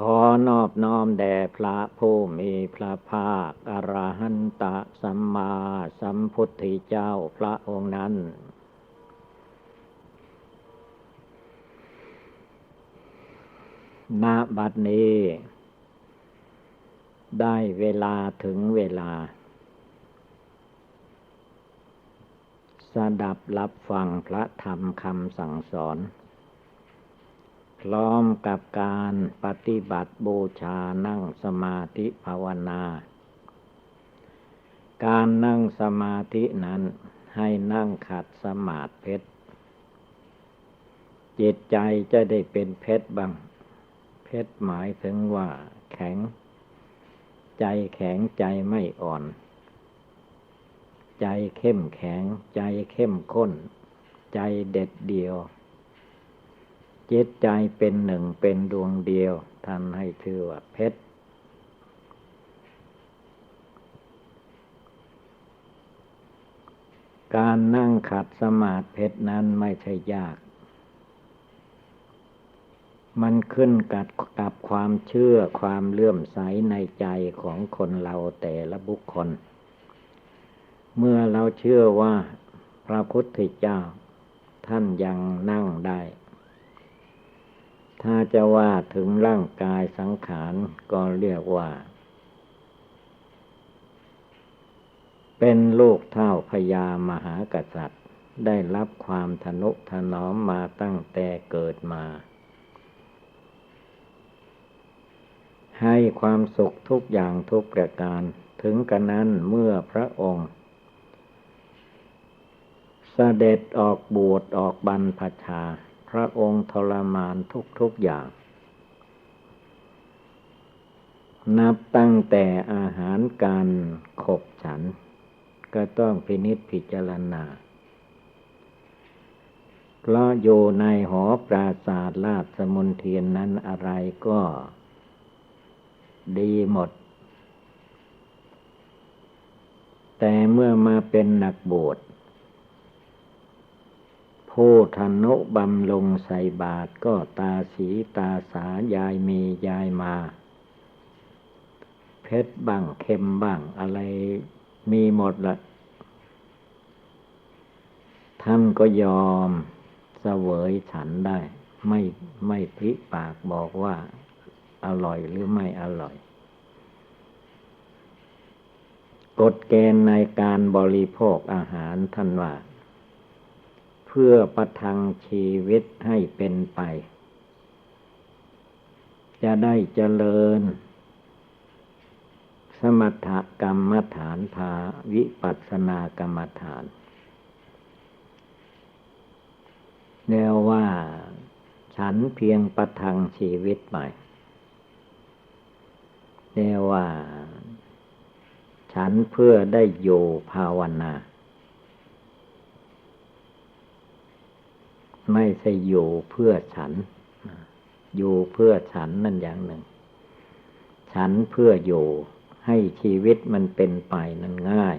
ขอนอบน้อมแด่พระผู้มีพระภาคอรหันตะสัมมาสัมพุทธเจ้าพระองค์นั้น ณ บัดนี้ ได้เวลาถึงเวลา สดับรับฟังพระธรรมคำสั่งสอน พร้อมกับการปฏิบัติบูชานั่งสมาธิภาวนา การนั่งสมาธินั้นให้นั่งขัดสมาธิเพชร จิตใจจะได้เป็นเพชรบาง เพชรหมายถึงว่าแข็ง ใจแข็งใจไม่อ่อน ใจเข้มแข็ง ใจเข้มข้น ใจเด็ดเดียว จิตใจเป็นหนึ่งเป็นดวงเดียว ท่านให้ชื่อว่าเพชรการนั่งขัดสมาธิเพชรนั้นไม่ใช่ยาก มันขึ้นกับกับความเชื่อความเลื่อมใสในใจของคนเราแต่ละบุคคล เมื่อเราเชื่อว่าพระพุทธเจ้า ท่านยังนั่งได้ ถ้าจะว่าถึงร่างกายสังขารก็เรียกว่า เป็นลูกเท่าพญามหากษัตริย์ ได้รับความทนุถนอมมาตั้งแต่เกิดมา ให้ความสุขทุกอย่างทุกประการ ถึงกันนั้นเมื่อพระองค์เสด็จออกบวชออกบรรพชา ระองค์ทรมานทุกๆอย่าง นับตั้งแต่อาหารการขบฉัน ก็ต้องพินิษพิจารณาเพราะอยู่ในหอปราศาสตร์ลาดสมุนเทียนนั้นอะไรก็ดีหมด แต่เมื่อมาเป็นนักบวช ผู้ทนุบำลงใส่บาทก็ตาสีตาสายายมียายมา เพชรบ้างเข็มบ้างอะไรมีหมดละท่านก็ยอมเสวยฉันได้ ไม่ไม่พิปากบอกว่าอร่อยหรือไม่อร่อยกฎเกณฑ์ในการบริโภคอาหารท่านว่า พื่อประทังชีวิตให้เป็นไป จะได้เจริญ สมถกรรมฐานภาวิปัสสนากรรมฐานแนวว่าฉันเพียงประทังชีวิตใหม่แนวว่า ฉันเพื่อได้อยู่ภาวนา ไม่ใช่อยู่เพื่อฉัน อยู่เพื่อฉันนั่นอย่างหนึ่ง ฉันเพื่ออยู่ให้ชีวิตมันเป็นไปนั่นง่าย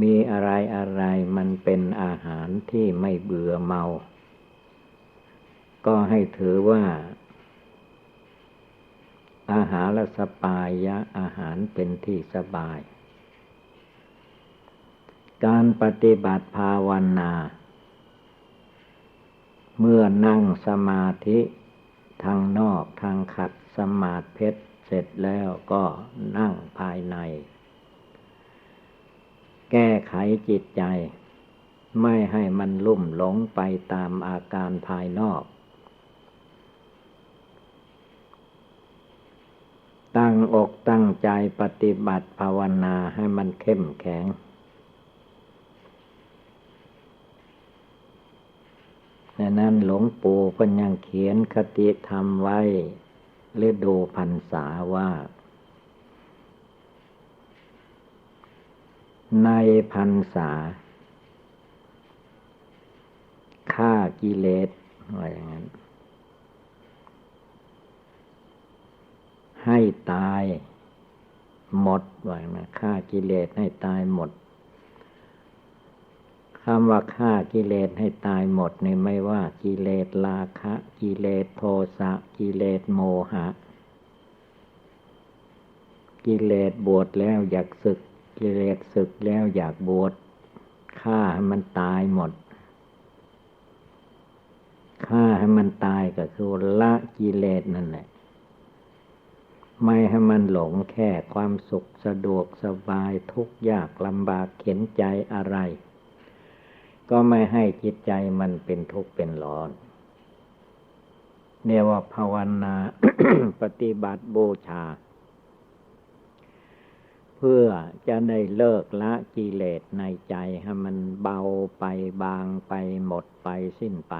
มีอะไรอะไรมันเป็นอาหารที่ไม่เบื่อเมา ก็ให้ถือว่า อาหารละสปายะอาหารเป็นที่สบาย การปฏิบัติภาวนา เมื่อนั่งสมาธิทางนอกทางขัดสมาธิเพชรเสร็จแล้วก็นั่งภายใน แก้ไขจิตใจ ไม่ให้มันลุ่มหลงไปตามอาการภายนอก ตั้งอกตั้งใจปฏิบัติภาวนาให้มันเข้มแข็ง ดังนั้นหลวงปู่ก็ยังเขียนคติธรรมไว้ฤดูพรรษาว่า ในพรรษาฆ่ากิเลสว่าอย่างนั้น ให้ตายหมดว่าอย่างนั้นฆ่ากิเลสให้ตายหมด คำว่าฆ่ากิเลสให้ตายหมดนี่ไม่ว่ากิเลสราคะ กิเลสโทสะกิเลสโมหะ กิเลสบวชแล้วอยากศึก กิเลสศึกแล้วอยากบวชฆ่าให้มันตายหมดฆ่าให้มันตายก็คือละกิเลสนั่นแหละไม่ให้มันหลงแค่ความสุขสะดวกสบายทุกยากลำบากเข็นใจอะไร ก็ไม่ให้จิตใจมันเป็นทุกข์เป็นร้อนเนี่ยว่าภาวนาปฏิบัติบูชา เพื่อจะได้เลิกละกิเลสในใจให้มันเบาไปบางไปหมดไปสิ้นไป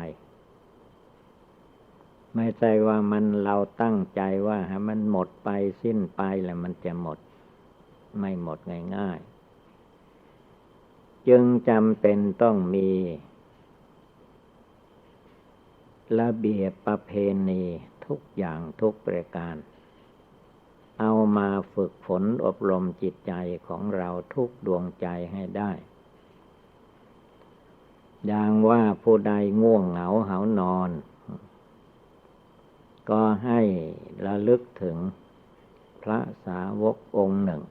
ไม่ใช่ว่ามันเราตั้งใจว่าให้มันหมดไปสิ้นไปแล้วมันจะหมด ไม่หมดง่ายๆ จึงจำเป็นต้องมี ระเบียบประเพณีทุกอย่างทุกประการ เอามาฝึกฝนอบรมจิตใจของเราทุกดวงใจให้ได้อย่างว่าผู้ใดง่วงเหงาเหานอน ก็ให้ระลึกถึงพระสาวกองค์หนึ่ง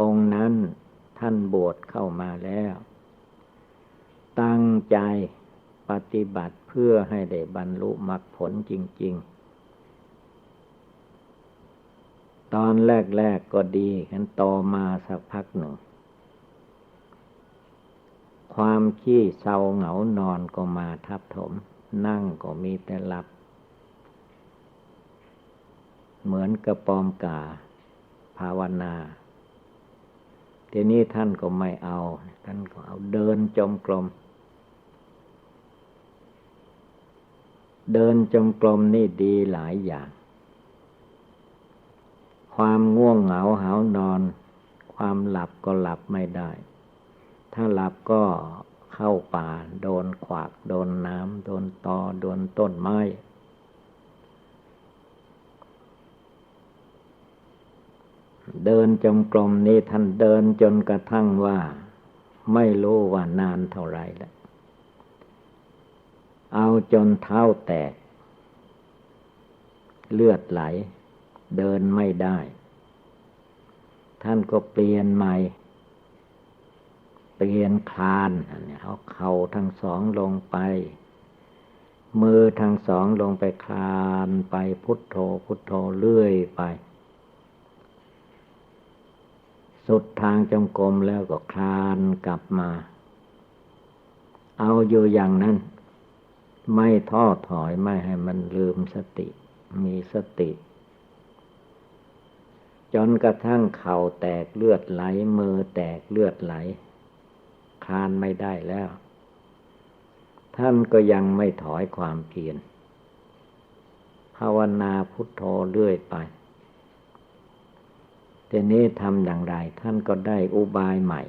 องค์นั้น ท่านบวชเข้ามาแล้ว ตั้งใจปฏิบัติเพื่อให้ได้บรรลุมรรคผลจริง ๆ ตอนแรก ๆ ก็ดีกันต่อมาสักพักหนึ่ง ความขี้เศร้าเหงานอนก็มาทับถม นั่งก็มีแต่หลับ เหมือนกระปอมกาภาวนา ทีนี้ท่านก็ไม่เอา ท่านก็เอาเดินจมกลม เดินจมกลมนี่ดีหลายอย่าง ความง่วงเหงาหานอน ความหลับก็หลับไม่ได้ ถ้าหลับก็เข้าป่า โดนขวาก โดนน้ำ โดนตอ โดนต้นไม้ เดินจงกรมนี้ท่านเดินจนกระทั่งว่า ไม่รู้ว่านานเท่าไรแล้วเอาจนเท้าแตก เลือดไหล เดินไม่ได้ ท่านก็เปลี่ยนใหม่ เปลี่ยนคลานเอาเข่าทั้งสองลงไป มือทั้งสองลงไปคลานไปพุทโธพุทโธเลื่อยไป สุดทางจงกรมแล้วก็คลานกลับมา เอาอยู่อย่างนั้น ไม่ท้อถอยไม่ให้มันลืมสติ มีสติ จนกระทั่งเข่าแตกเลือดไหล มือแตกเลือดไหล คลานไม่ได้แล้ว ท่านก็ยังไม่ถอยความเพียรภาวนาพุทโธเรื่อยไป ทีนี้ทำอย่างไร ท่านก็ได้อุบายใหม่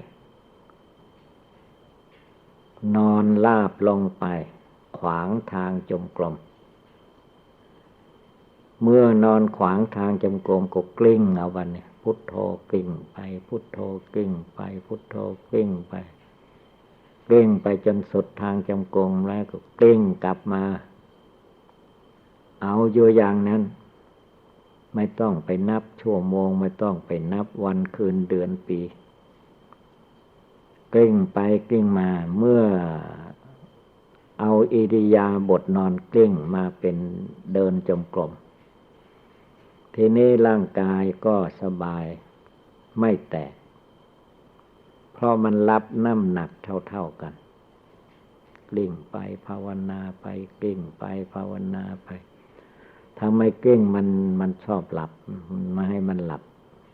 นอนลาบลงไป ขวางทางจมกลม เมื่อนอนขวางทางจมกลมก็กลิ้งเอาวันเนี่ยพุทโธกลิ้งไป พุทโธกลิ้งไปพุทโธกลิ้งไปกลิ้งไปจนสุดทางจมกลมแล้วก็กลิ้งกลับมา เอาอยู่อย่างนั้น ไม่ต้องไปนับชั่วโมง ไม่ต้องไปนับวันคืนเดือนปี กลิ้งไปกลิ้งมาเมื่อเอาอิริยาบทนอนกลิ้งมาเป็นเดินจมกลม ทีนี้ร่างกายก็สบายไม่แตก เพราะมันรับน้ำหนักเท่าๆกัน กลิ้งไปภาวนาไปกลิ้งไปภาวนาไป ถ้าไม่เก้งมันมันชอบหลับม่ให้มันหลับ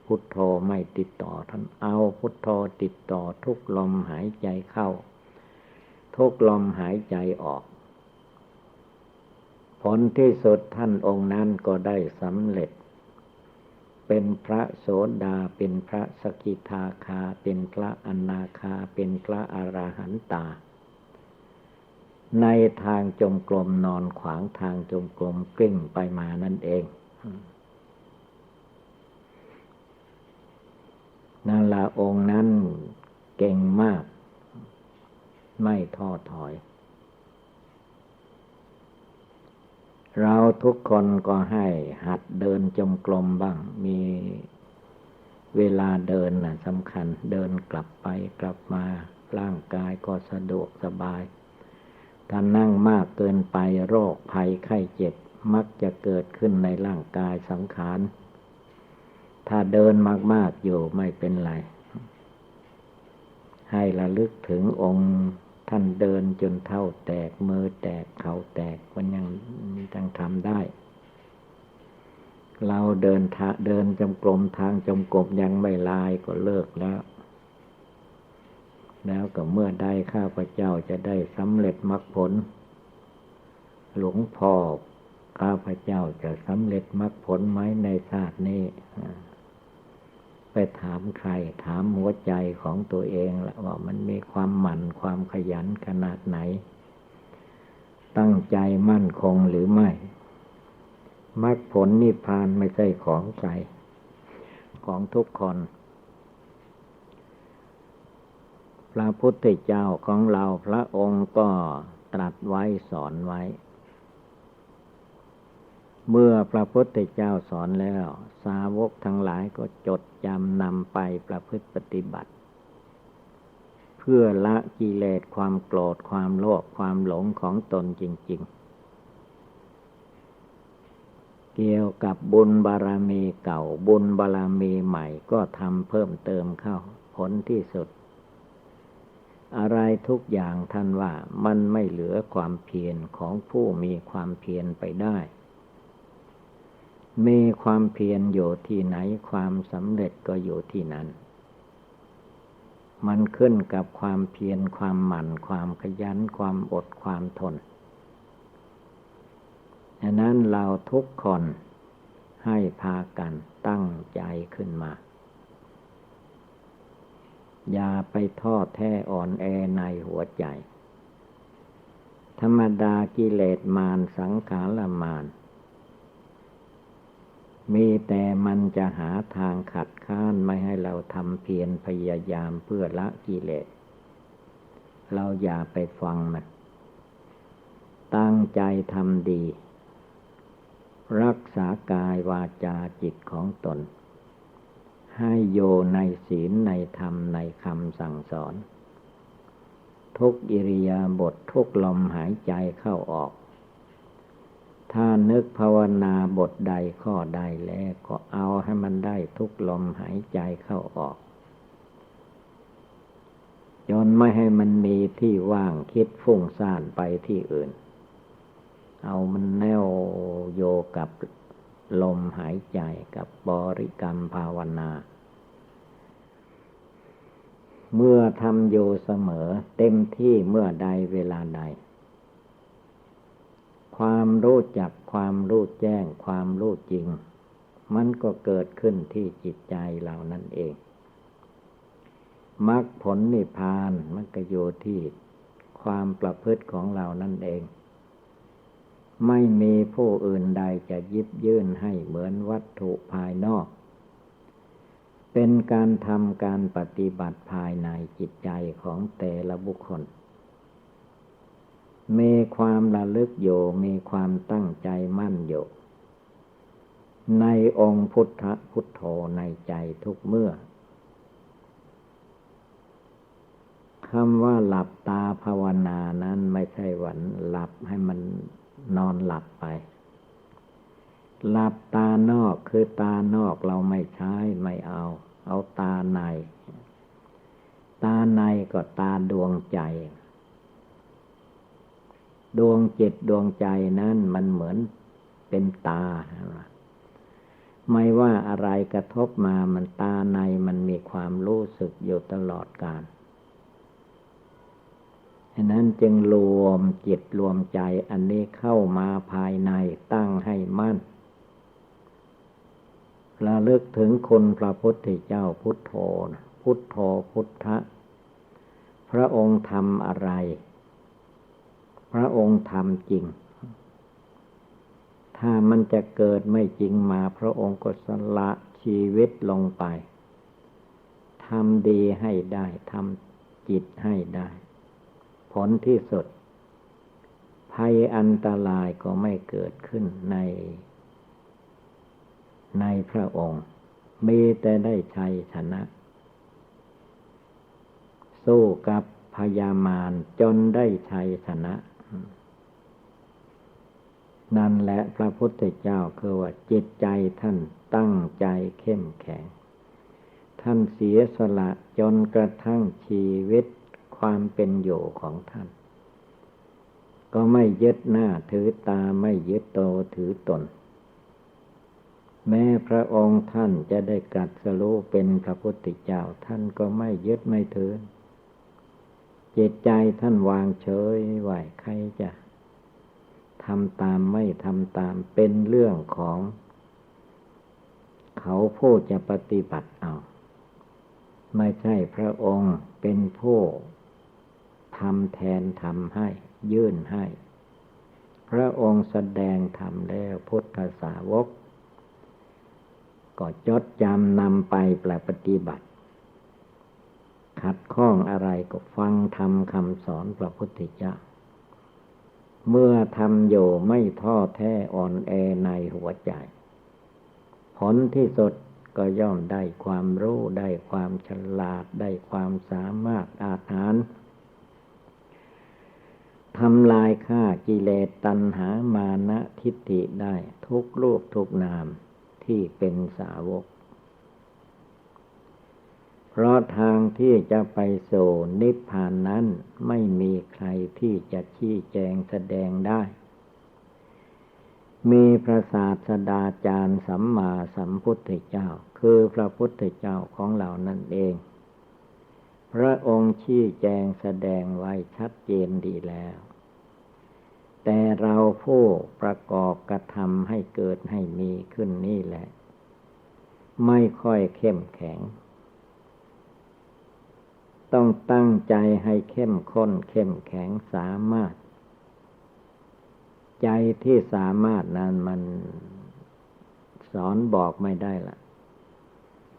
พุทโธไม่ติดต่อท่านเอาพุทโธติดต่อทุกลมหายใจเข้า ทุกลมหายใจออก ผลที่สุดท่านองค์นั้นก็ได้สำเร็จ เป็นพระโสดาเป็นพระสกิทาคา เป็นพระอนาคา เป็นพระอรหันตา ในทางจมกลมนอนขวางทางจมกลมกลิ้งไปมานั่นเองนั่นละองค์นั้นเก่งมาก ไม่ท้อถอย เราทุกคนก็ให้หัดเดินจมกลมบ้าง มีเวลาเดินนะ่ะสำคัญ เดินกลับไปกลับมา ร่างกายก็สะดวกสบาย ถ้านั่งมากเกินไปโรคภัยไข้เจ็บมักจะเกิดขึ้นในร่างกายสังขาร ถ้าเดินมาก ๆ อยู่ไม่เป็นไร ให้ระลึกถึงองค์ท่านเดินจนเท่าแตกมือแตกเข่าแตกมันยังยังทำได้ เราเดินทาเดินจมกลมทางจมกบยังไม่ลายก็เลิกแล้ว แล้วก็เมื่อได้ข้าพเจ้าจะได้สำเร็จมรรคผล หลวงพ่อข้าพเจ้าจะสำเร็จมรรคผลไหมในชาตินี้ ไปถามใคร ถามหัวใจของตัวเองละว่ามันมีความหมั่นความขยันขนาดไหน ตั้งใจมั่นคงหรือไม่มรรคผลนิพพานไม่ใช่ของใครของทุกคน พระพุทธเจ้าของเราพระองค์ก็ตรัสไว้สอนไว้ เมื่อพระพุทธเจ้าสอนแล้ว สาวกทั้งหลายก็จดจำนำไปประพฤติปฏิบัติ เพื่อละกิเลสความโกรธความโลภความหลงของตนจริง ๆ เกี่ยวกับบุญบารมีเก่าบุญบารมีใหม่ก็ทำเพิ่มเติมเข้าผลที่สุด อะไรทุกอย่างท่านว่ามันไม่เหลือความเพียรของผู้มีความเพียรไปได้ มีความเพียรอยู่ที่ไหนความสำเร็จก็อยู่ที่นั้น มันขึ้นกับความเพียรความหมั่นความขยันความอดความทนดังนั้นเราทุกคนให้พากันตั้งใจขึ้นมา อย่าไปทอดแท้อ่อนแอในหัวใจ ธรรมดากิเลสมารสังขารมารมีแต่มันจะหาทางขัดข้านไม่ให้เราทำเพียรพยายามเพื่อละกิเลส เราอย่าไปฟังมัน ตั้งใจทำดี รักษากายวาจาจิตของตน ให้โยในศีลในธรรมในคำสั่งสอน ทุกอิริยาบถททุกลมหายใจเข้าออก ถ้านึกภาวนาบทใดข้อใดแล้วก็เอาให้มันได้ทุกลมหายใจเข้าออกจนไม่ให้มันมีที่ว่างคิดฟุ้งซ่านไปที่อื่น เอามันแนวโยกับ ลมหายใจกับบริกรรมภาวนา เมื่อทำโยเสมอเต็มที่เมื่อใดเวลาใด ความรู้จักความรู้แจ้งความรู้จริง มันก็เกิดขึ้นที่จิตใจเรานั่นเองมรรคผลนิพพานมันก็อยู่ที่ความประพฤติของเรานั่นเอง ไม่มีผู้อื่นใดจะยิบยื่นให้เหมือนวัตถุภายนอก เป็นการทำการปฏิบัติภายในจิตใจของแต่ละบุคคล มีความระลึกอยู่มีความตั้งใจมั่นอยู่ ในองค์พุทธพุทโธในใจทุกเมื่อคำว่าหลับตาภาวนานั้นไม่ใช่หวันหลับให้มัน นอนหลับไป หลับตานอกคือตานอกเราไม่ใช้ไม่เอา เอาตาใน ตาในก็ตาดวงใจ ดวงจิตดวงใจนั้นมันเหมือนเป็นตา ไม่ว่าอะไรกระทบมามันตาในมันมีความรู้สึกอยู่ตลอดกาล ฉะนั้นจึงรวมจิตรวมใจอันนี้เข้ามาภายในตั้งให้มั่นระลึกถึงคนพระพุทธเจ้าพุทโธพุทโธพุทธะ พระองค์ทำอะไร พระองค์ทำจริง ถ้ามันจะเกิดไม่จริงมา พระองค์ก็สละชีวิตลงไปทำดีให้ได้ทำจิตให้ได้ ผลที่สุด ภัยอันตรายก็ไม่เกิดขึ้นใน ในพระองค์ มีแต่ได้ชัยชนะ สู้กับพยามารจนได้ชัยชนะ นั่นแหละพระพุทธเจ้าคือว่าจิตใจท่านตั้งใจเข้มแข็ง ท่านเสียสละจนกระทั่งชีวิต ความเป็นอยู่ของท่าน ก็ไม่ยึดหน้าถือตาไม่ยึดโตถือตน แม้พระองค์ท่านจะได้กัดสรู้เป็นพระพุทธเจ้าท่านก็ไม่ยึดไม่ถือจิตใจท่านวางเฉยไหวใครจะทำตามไม่ทำตามเป็นเรื่องของ เขาผู้จะปฏิบัติเอา ไม่ใช่พระองค์เป็นผู้ ทำแทนทำให้ ยื่นให้ พระองค์แสดงธรรมแล้วพุทธสาวก ก็จดจำนำไปปฏิบัติ ขัดข้องอะไรก็ฟังทำคำสอนพระพุทธเจ้าเมื่อทำอยู่ไม่ท้อแท้อ่อนแอในหัวใจ ผลที่สุดก็ย่อมได้ความรู้ได้ความฉลาดได้ความสามารถอาถาน ทำลายฆ่ากิเลสตัณหามานะทิฏฐิได้ทุกรูปทุกนามที่เป็นสาวก เพราะทางที่จะไปโสนิพพานนั้นไม่มีใครที่จะชี้แจงแสดงได้ มีพระศาสดาจารย์สัมมาสัมพุทธเจ้า คือพระพุทธเจ้าของเรานั่นเอง พระองค์ชี้แจงแสดงไว้ชัดเจนดีแล้ว แต่เราผู้ประกอบกระทำให้เกิดให้มีขึ้นนี่แหละ ไม่ค่อยเข้มแข็ง ต้องตั้งใจให้เข้มข้นเข้มแข็งสามารถ ใจที่สามารถนั้นมันสอนบอกไม่ได้ละ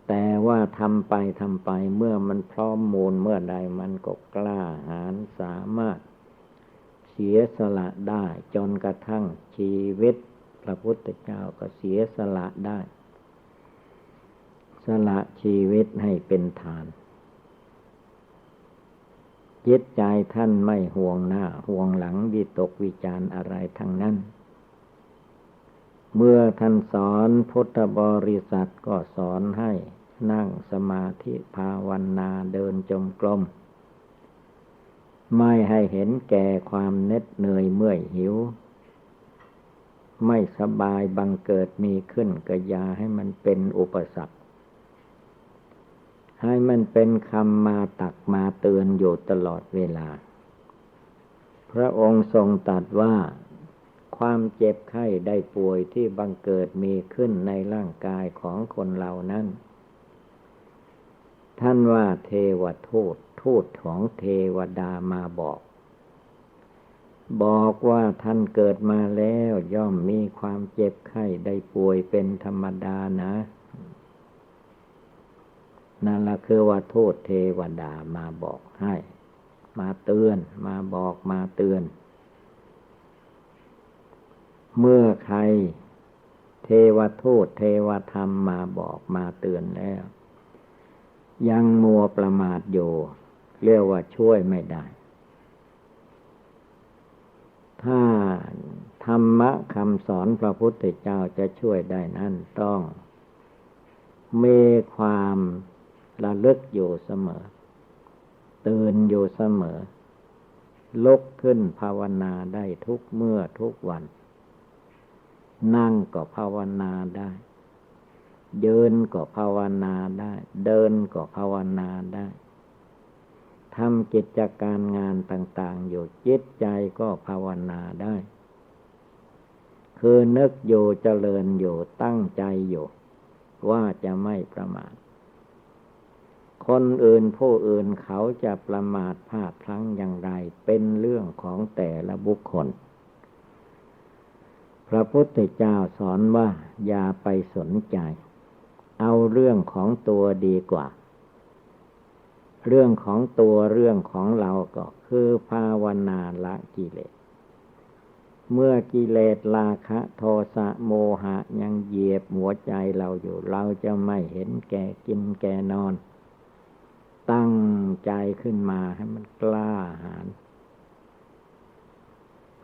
แต่ว่าทำไปทำไปเมื่อมันพร้อมมูลเมื่อใดมันก็กล้าหาญสามารถ เสียสละได้จนกระทั่งชีวิต พระพุทธเจ้าก็เสียสละได้ สละชีวิตให้เป็นทานจิตใจท่านไม่ห่วงหน้า ห่วงหลังวิตกวิจารอะไรทั้งนั้น เมื่อท่านสอนพุทธบริษัทก็สอนให้นั่งสมาธิภาวนาเดินจมกลม ไม่ให้เห็นแก่ความเน็ดเหนื่อยเมื่อยหิว ไม่สบายบังเกิดมีขึ้นกระยาให้มันเป็นอุปสรรคให้มันเป็นคำมาตักมาเตือนอยู่ตลอดเวลา พระองค์ทรงตรัสว่า ความเจ็บไข้ได้ป่วยที่บังเกิดมีขึ้นในร่างกายของคนเหล่านั้น ท่านว่าเทวทูตทูตของเทวดามาบอก บอกว่าท่านเกิดมาแล้วย่อมมีความเจ็บไข้ได้ป่วยเป็นธรรมดานะนั่นละคือว่าโทษเทวดามาบอกให้ มาเตือน มาบอกมาเตือน เมื่อใคร เทวทูตเทวธรรมมาบอกมาเตือนแล้ว ยังมัวประมาทอยู่เรียกว่าช่วยไม่ได้ ถ้าธรรมะคำสอนพระพุทธเจ้าจะช่วยได้นั้นต้องมีความระลึกอยู่เสมอ ตื่นอยู่เสมอ ลุกขึ้นภาวนาได้ทุกเมื่อทุกวัน นั่งก็ภาวนาได้ ยืนก็ภาวนาได้ เดินก็ภาวนาได้ทำกิจการงานต่าง ๆ อยู่จิตใจก็ภาวนาได้ คือนึกอยู่เจริญอยู่ตั้งใจอยู่ ว่าจะไม่ประมาท คนอื่นผู้อื่นเขาจะประมาทพลาดพลั้งอย่างไร เป็นเรื่องของแต่ละบุคคล พระพุทธเจ้าสอนว่าอย่าไปสนใจ เอาเรื่องของตัวดีกว่า เรื่องของตัวเรื่องของเราก็คือภาวนาละกิเลส เมื่อกิเลสราคะโทสะโมหะยังเหยียบหัวใจเราอยู่ เราจะไม่เห็นแก่กินแก่นอน ตั้งใจขึ้นมาให้มันกล้าหาญ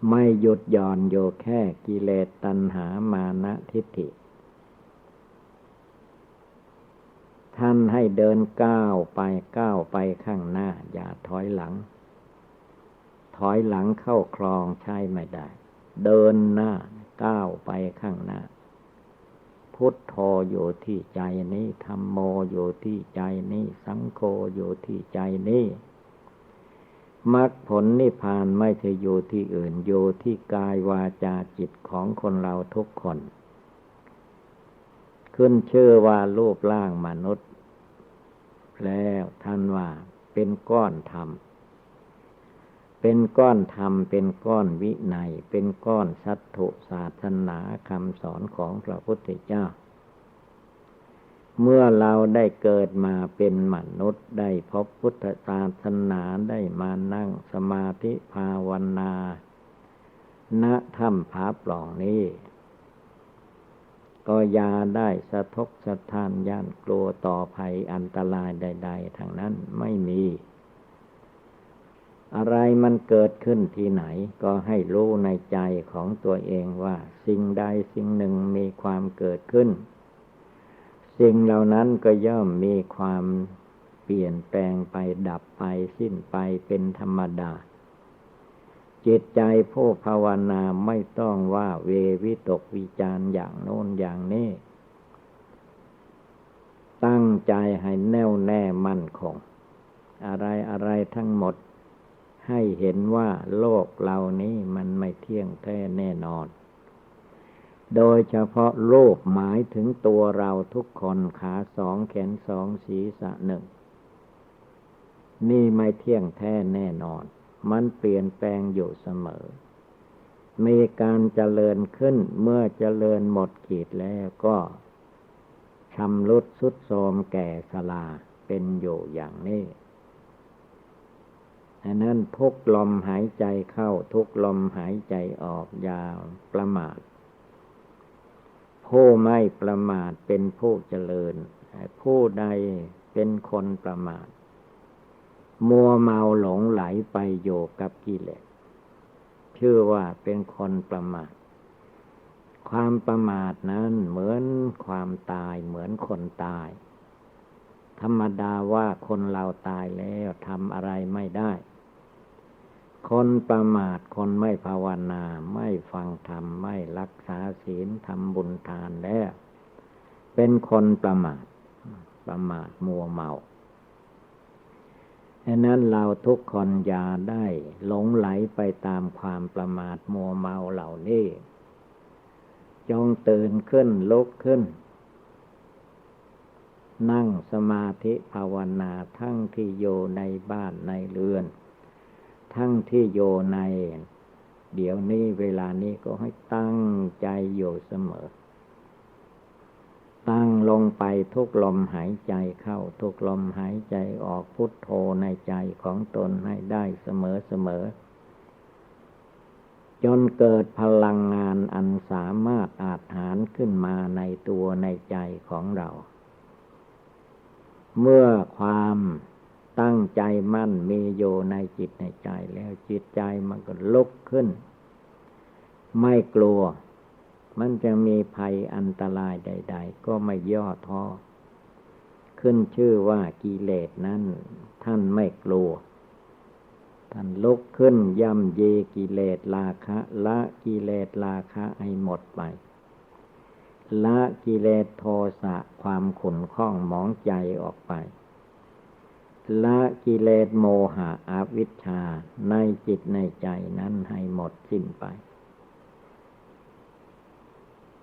ไม่หยุดหย่อนโยแค่กิเลสตัณหามานะทิฏฐิ ท่านให้เดินก้าวไปก้าวไปข้างหน้า อย่าถอยหลัง ถอยหลังเข้าคลองใช่ไม่ได้ เดินหน้าก้าวไปข้างหน้า พุทโธอยู่ที่ใจนี้ธรรมโมอยู่ที่ใจนี้ สังโฆอยู่ที่ใจนี้มรรคผลนิพพานไม่ใช่อยู่ที่อื่นอยู่ที่กายวาจาจิตของคนเราทุกคน ขึ้นชื่อว่ารูปร่างมนุษย์ แล้วท่านว่าเป็นก้อนธรรม เป็นก้อนธรรม เป็นก้อนวิไนเป็นก้อนสัตถุศาสนาคำสอนของพระพุทธเจ้า เมื่อเราได้เกิดมาเป็นมนุษย์ได้พบพุทธศาสนาได้มานั่งสมาธิภาวนาณถ้ำผาปล่องนี้ ก็ยาได้สะทกสะทานย่านกลัวต่อภัยอันตรายใด ๆทางนั้นไม่มี อะไรมันเกิดขึ้นที่ไหนก็ให้รู้ในใจของตัวเองว่า สิ่งใดสิ่งหนึ่งมีความเกิดขึ้น สิ่งเหล่านั้นก็ย่อมมีความเปลี่ยนแปลงไปดับไปสิ้นไปเป็นธรรมดา จิตใจผู้ภาวนาไม่ต้องว่าเววิตกวิจารอย่างโน้นอย่างนี้ ตั้งใจให้แน่วแน่มั่นคง อะไรอะไรทั้งหมด ให้เห็นว่าโลกเหล่านี้มันไม่เที่ยงแท้แน่นอน โดยเฉพาะโลกหมายถึงตัวเราทุกคนขาสองแขนสองศีรษะหนึ่ง นี่ไม่เที่ยงแท้แน่นอน มันเปลี่ยนแปลงอยู่เสมอ มีการเจริญขึ้นเมื่อเจริญหมดขีดแล้วก็ชำรุดสุดโทมแก่สลาเป็นอยู่อย่างนี้อันนั้นทุกลมหายใจเข้าทุกลมหายใจออกยาวประมาท ผู้ไม่ประมาทเป็นผู้เจริญ ผู้ใดเป็นคนประมาท มัวเมาหลงไหลไปโยกับกิเลสชื่อว่าเป็นคนประมาท ความประมาทนั้นเหมือนความตายเหมือนคนตาย ธรรมดาว่าคนเราตายแล้วทำอะไรไม่ได้ คนประมาทคนไม่ภาวนาไม่ฟังธรรมไม่รักษาศีลทำบุญทานแล้ว เป็นคนประมาท ประมาทมัวเมา ดังนั้นเราทุกคนอย่าได้หลงไหลไปตามความประมาทมัวเมาเหล่านี้ จงตื่นขึ้นลุกขึ้น นั่งสมาธิภาวนาทั้งที่อยู่ในบ้านในเรือน ทั้งที่โยใน เดี๋ยวนี้เวลานี้ก็ให้ตั้งใจอยู่เสมอ ตั้งลงไปทุกลมหายใจเข้าทุกลมหายใจออกพุทโธในใจของตนให้ได้เสมอเสมอ จนเกิดพลังงานอันสามารถอาจหารขึ้นมาในตัวในใจของเรา เมื่อความตั้งใจมั่นมีโยในจิตในใจแล้วจิตใจมันก็ลุกขึ้น ไม่กลัว มันจะมีภัยอันตรายใด ๆ ก็ไม่ย่อท้อ ขึ้นชื่อว่ากิเลสนั้นท่านไม่กลัว ท่านลุกขึ้นย่ำเยกิเลสราคะละกิเลสราคะให้หมดไป ละกิเลสโทสะความขุนข้องหมองใจออกไปละกิเลสโมหะอาวิชชาในจิตในใจนั้นให้หมดสิ้นไป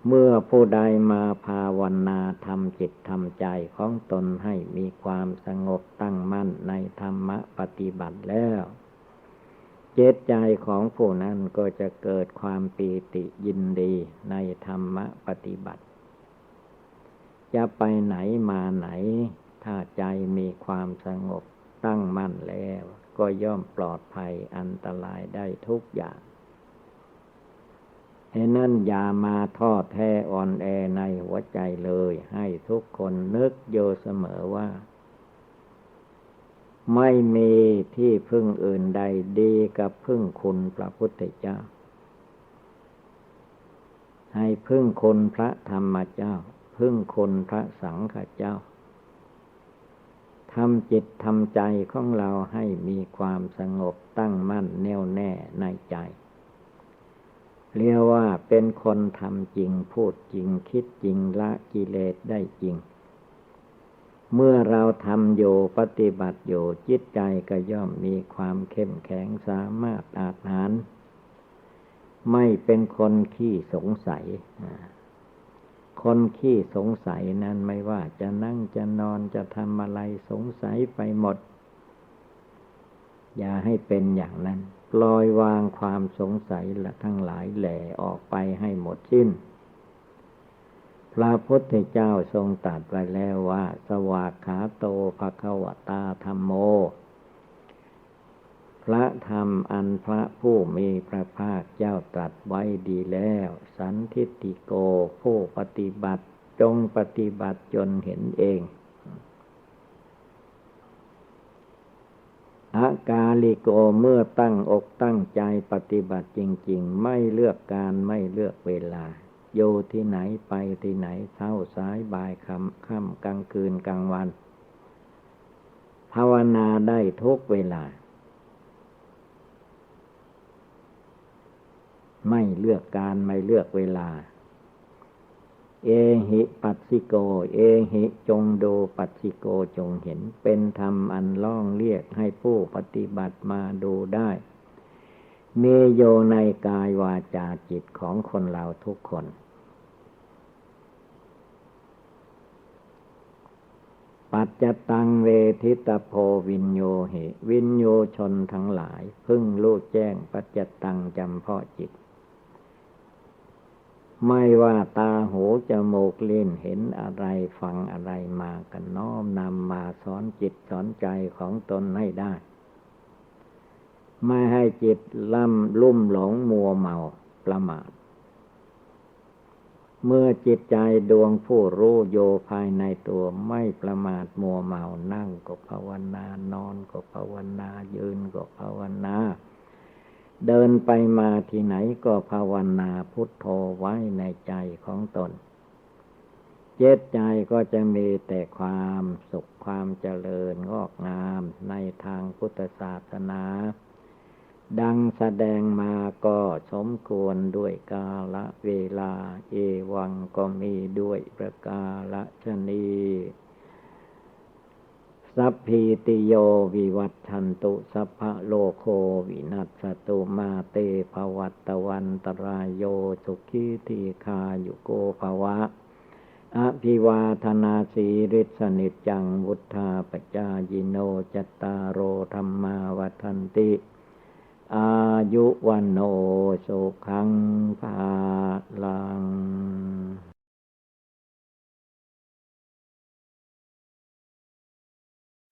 เมื่อผู้ใดมาภาวนาทำจิตทำใจของตนให้มีความสงบตั้งมั่นในธรรมปฏิบัติแล้ว เจตใจของผู้นั้นก็จะเกิดความปีติยินดีในธรรมปฏิบัติ จะไปไหนมาไหน ถ้าใจมีความสงบตั้งมั่นแล้ว ก็ย่อมปลอดภัยอันตรายได้ทุกอย่าง เหตุนั้นอย่ามาทอดแท้อ่อนแอในหัวใจเลย ให้ทุกคนนึกโยเสมอว่า ไม่มีที่พึ่งอื่นใดดีกับพึ่งคุณพระพุทธเจ้า ให้พึ่งคนพระธรรมเจ้า พึ่งคนพระสังฆเจ้าทำจิตทำใจของเราให้มีความสงบตั้งมั่นแน่วแน่ในใจ เรียกว่าเป็นคนทำจริงพูดจริงคิดจริงละกิเลสได้จริง เมื่อเราทำอยู่ปฏิบัติอยู่จิตใจก็ย่อมมีความเข้มแข็งสามารถอาหาร ไม่เป็นคนขี้สงสัย คนขี้สงสัยนั้นไม่ว่าจะนั่งจะนอนจะทำอะไรสงสัยไปหมด อย่าให้เป็นอย่างนั้นปล่อยวางความสงสัยละทั้งหลายแหล่ออกไปให้หมดสิ้น พระพุทธเจ้าทรงตรัสไว้แล้วว่า สวากขาโตภควตาธรรมโม พระธรรมอันพระผู้มีพระภาคเจ้าตรัสไว้ดีแล้ว สันทิติโกผู้ปฏิบัติจงปฏิบัติจนเห็นเอง อากาลิโกเมื่อตั้งอกตั้งใจปฏิบัติจริง ๆ ไม่เลือกการไม่เลือกเวลา อยู่ที่ไหนไปที่ไหนเช้าสายบ่ายค่ำค่ำกลางคืนกลางวัน ภาวนาได้ทุกเวลา ไม่เลือกการไม่เลือกเวลา เอหิปัสสิโก เอหิจงดูปัสสิโกจงเห็น เป็นธรรมอันล่องเรียกให้ผู้ปฏิบัติมาดูได้เมโยในกายวาจาจิตของคนเราทุกคน ปัจจตังเวทิตโพวินโยเหวินโยชนทั้งหลาย พึ่งรู้แจ้งปัจจตังจำเพาะจิต ไม่ว่าตาหูจมูกเล่นเห็นอะไรฟังอะไรมากันน้อมนำมาสอนจิตสอนใจของตนให้ได้ ไม่ให้จิตล่ำลุ่มหลงมัวเมาประมาทเมื่อจิตใจดวงผู้รู้โยภายในตัวไม่ประมาทมัวเมานั่งก็ภาวนา นอนก็ภาวนา ยืนก็ภาวนา เดินไปมาที่ไหนก็ภาวนาพุทโธไว้ในใจของตน เจตใจก็จะมีแต่ความสุขความเจริญงอกงามในทางพุทธศาสนา ดังแสดงมาก็สมควรด้วยกาละเวลา เอวังก็มีด้วยประกาละชนี สัพพีติโยวิวัตชันตุสัพพะโลโควินัสตุมาเตภวัตตวันตรายโยสุขีทีคายุโกภวะ อภิวาธนาสีริสนิจังวุธาปจายิโนจตารโรธรรมาวันติ อายุวันโนสุขังภาลัง